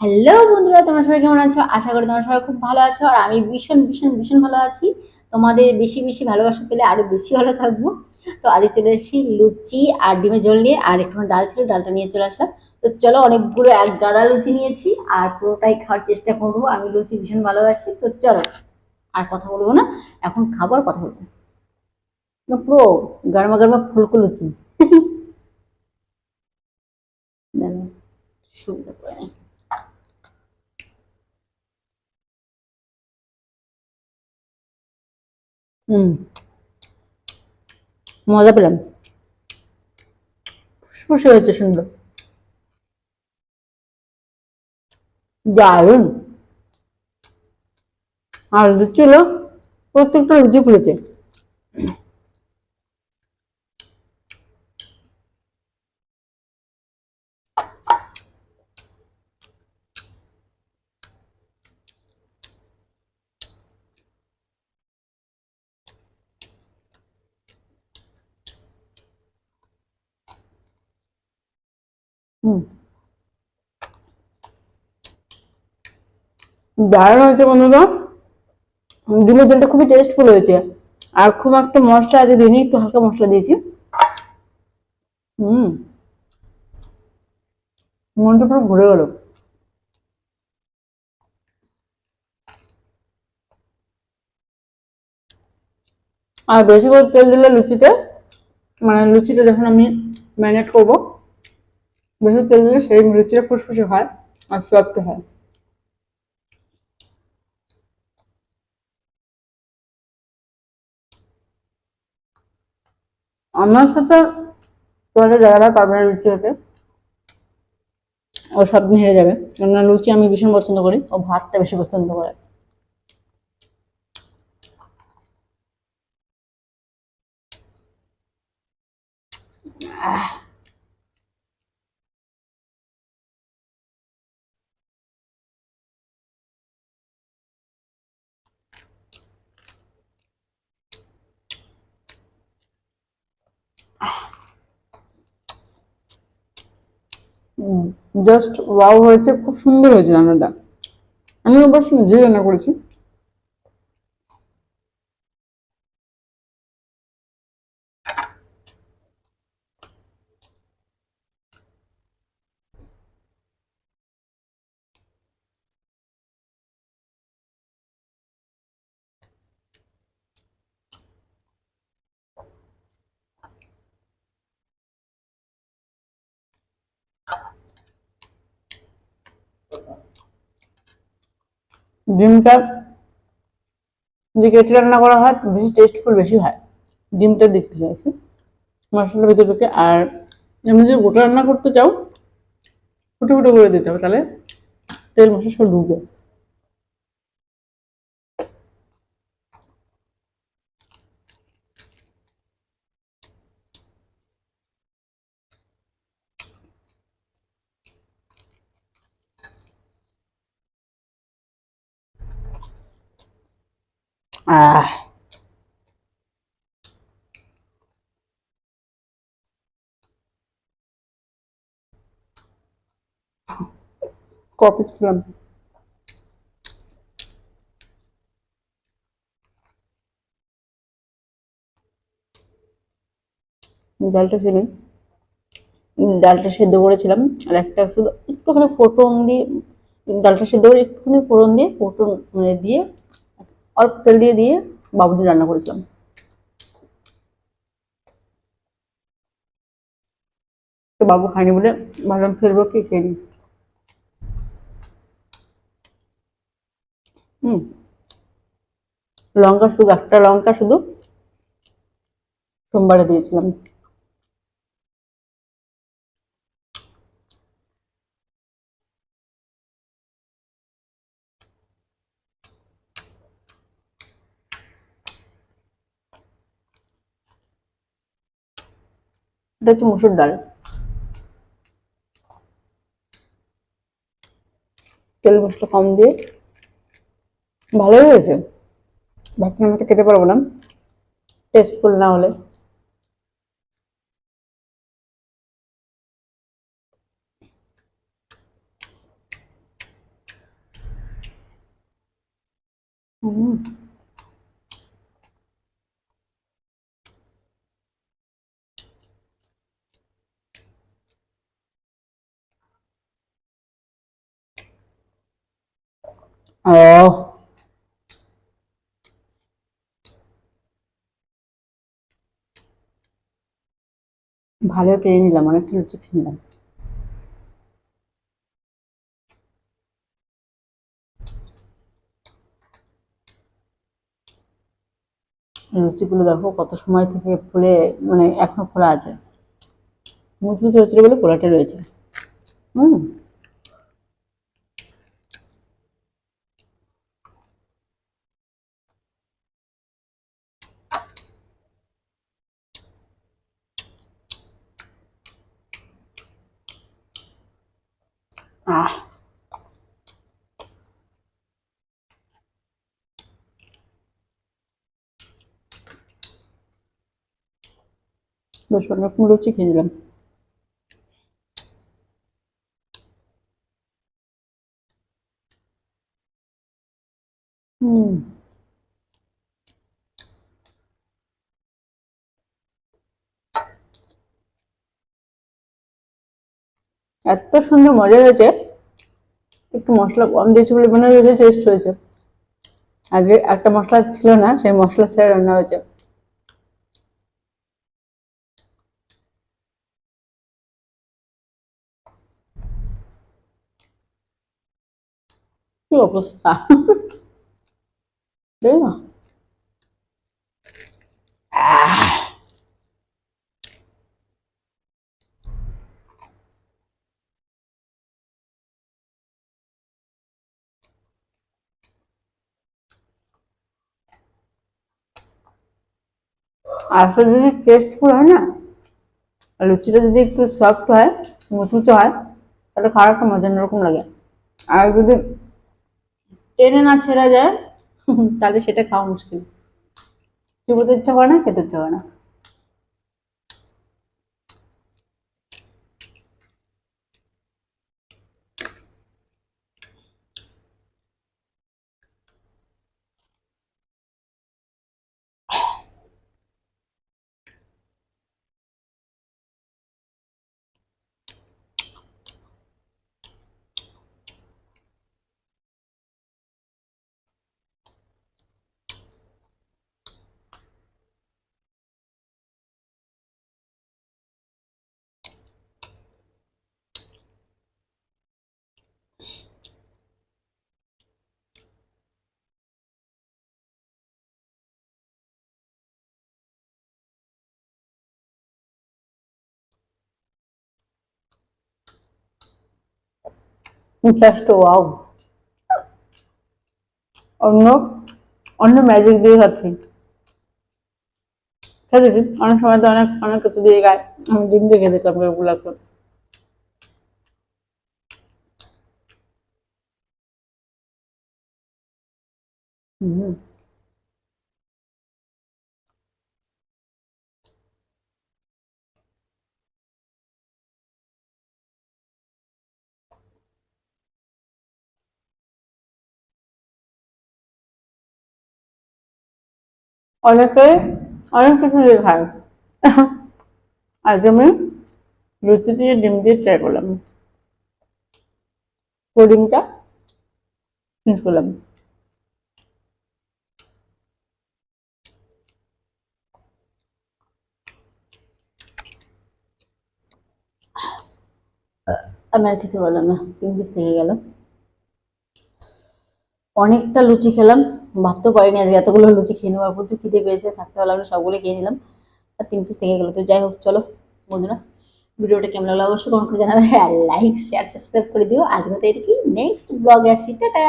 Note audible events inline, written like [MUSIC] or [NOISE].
Hello বন্ধুরা, তোমরা সবাই কেমন আছো? আশা করি তোমরা সবাই খুব ভালো আছো। আর আমি ভীষণ ভীষণ ভীষণ ভালো আছি। তোমাদের বেশি বেশি ভালোবাসা পেলে আরও বেশি ভালো থাকব। তো আজকে চলে এসেছি লুচি আর ডিমের জল নিয়ে, আর একটু ডাল ছিল, ডালটা নিয়ে চলে আসলাম। তো চলো অনেকগুলো এক গাদা লুচি নিয়েছি, আর পুরোটাই খাওয়ার চেষ্টা করব। আমি লুচি ভীষণ ভালোবাসি। তো চলো, আর কথা বলব না। এখন খাবার কথা বলব। পুরো গরমা গরমা ফুলকো লুচি। [LAUGHS] সুবিধা করে। নিই হুম। মজা পেলাম। ফুসফুসে হয়েছে সুন্দর। দারুণ। আর ছিল প্রত্যেকটা লুচি ফুলেছে। দারুণ হয়েছে বন্ধুরা। ডিমের ঝোলটা খুবই টেস্টফুল হয়েছে। আর খুব একটা মশলা আছে দিইনি একটু হালকা মশলা দিয়েছি। হুম। মনটা পুরো ভরে গেল। আর বেশি করে তেল দিলে লুচিতে মানে লুচিটা যখন আমি ম্যারিনেট করব বেশি তেল দিলে সেই লুচিটা ফুসফুসে হয় আর সফট হয়। আমার সাথে তোমাদের জায়গাটা পারবে লুচি হতে ও সব হেরে যাবে। কেননা লুচি আমি ভীষণ পছন্দ করি, ও ভাতটা বেশি পছন্দ করে। জাস্ট ওয়াও হয়েছে খুব সুন্দর হয়েছে রান্নাটা। আমি অবশ্য নিজেই রান্না করেছি। ডিমটা যে কেটে রান্না করা হয়, বেশি টেস্টফুল বেশি হয়। ডিমটা দেখতে চাইছি মশলার ভিতরে ঢুকে আর এমনি যদি গোটা রান্না করতে চাও, ফুটো ফুটো করে দিতে হবে, তাহলে তেল মশলা সব ঢুকে। আহ কপি খেলাম ডালটা ফেলে ডালটা সেদ্ধ করেছিলাম, আর একটা শুধু একটুখানি ফোটন দিয়ে, ডালটা সেদ্ধ করে একটুখানি ফোড়ন দিয়ে ফোটন মানে দিয়ে অল্প তেল দিয়ে দিয়ে বাবুদি রান্না করেছিলাম বাবু খায়নি বলে ভাবলাম ফেলব কি খেয়ে লঙ্কা শুধু একটা লঙ্কা শুধু সোমবারে দিয়েছিলাম এটা হচ্ছে মুসুর ডাল। তেল মশলা কম দিয়ে। ভালোই হয়েছে। ভাবছিলাম হয়তো খেতে পারব না। টেস্টফুল না হলে। হুম। ও ভালো পেয়ে নিলাম, অনেকটা লুচি খেয়ে নিলাম। লুচিগুলো দেখো কত সময় থেকে ফুলে মানে এখনও ফোলা আছে। মুচমুচে হচ্ছিল বলে ফোলাটা রয়েছে। হুম। আহ বেশ অনেক লুচি খেয়ে নিলাম। হুম। এত সুন্দর মজা হয়েছে। একটু মশলা কম দিয়েছে বলে মনে হয়েছে টেস্ট হয়েছে। আগে একটা মশলা ছিল না, সেই মশলা ছেড়ে রান্না হয়েছে। কি অবস্থা? [LAUGHS] তাই না আহ আসলে যদি টেস্টফুল হয় না, আর লুচিটা যদি একটু সফট হয়, মুচমুচে হয়, তাহলে খাওয়ার একটা মজা অন্যরকম লাগে। আর যদি টেনে না ছেড়া যায়, তাহলে সেটা খাওয়া মুশকিল। চুবোতে ইচ্ছা করে না, খেতে ইচ্ছা করে না। জাস্ট ওয়াও অন্য অন্য ম্যাজিক দিয়ে খাচ্ছি। খেয়েছি, অনেক সময় তো অনেক অনেক কিছু দিয়ে গায় আমি ডিম দিয়ে খেয়ে দেখলাম এরকম হুম। অনেকে অনেক কিছু দিয়ে খায়। আজকে আমি লুচি দিয়ে ডিম দিয়ে ট্রাই করলাম। ডিমটা চেঞ্জ করলাম। আমি আর খেতে পারলাম না পিস থেকে গেল। অনেকটা লুচি খেলাম, ভাবতেও পারিনি আজকে এতগুলো লুচি খেয়ে নেওয়ার প্রচুর খিদে পেয়েছে, থাকতে পারলাম না, সবগুলো খেয়ে নিলাম। আর তিন পিস থেকে গেলো, তো যাই হোক, চলো বন্ধুরা, ভিডিওটা কেমন লাগল অবশ্যই কমেন্ট করে জানাবে, আর লাইক শেয়ার সাবস্ক্রাইব করে দিও। আজকে তো এটা নেক্সট ব্লগে আসি, টাটা!